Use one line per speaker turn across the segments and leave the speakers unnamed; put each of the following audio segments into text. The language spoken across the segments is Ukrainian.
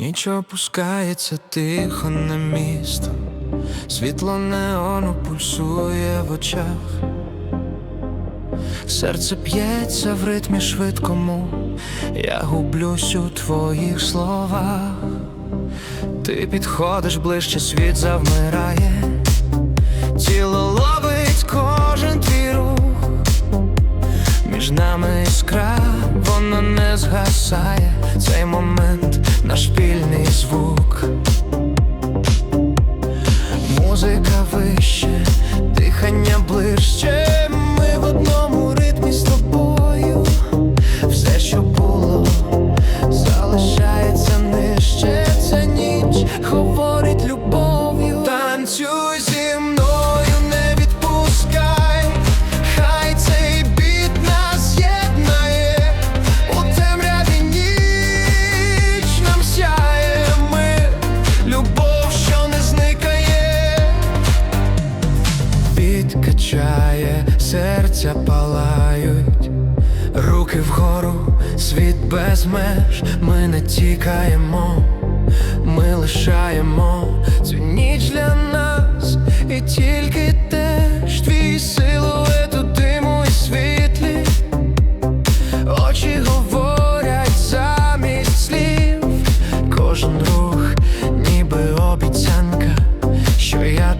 Ніч опускається тихо на місто, світло неону пульсує в очах, серце п'ється в ритмі швидкому, я гублюсь у твоїх словах, ти підходиш ближче, світ завмирає, тіло ловить кожен твій рух. Між нами іскра, вона не згасає Музика вище, дихання ближче. Ми в одному ритмі з тобою. Все, що було, залишається нижче. Ця ніч говорить любов'ю. Підкачає, серця палають, руки вгору, світ без меж, ми не тікаємо, ми лишаємо цю ніч для нас, і тільки теж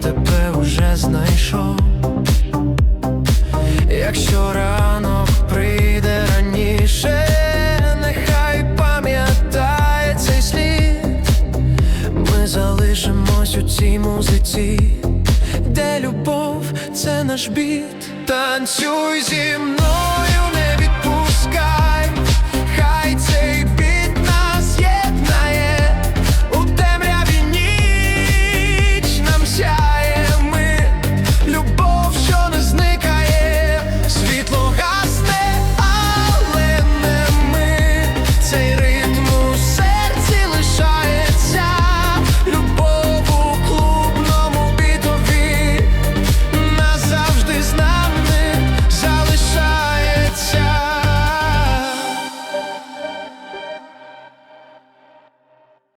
тебе вже знайшов. Якщо ранок прийде раніше, нехай пам'ятає слід. Ми залишимось у цій музиці, де любов це наш біт. Танцюй зі мною.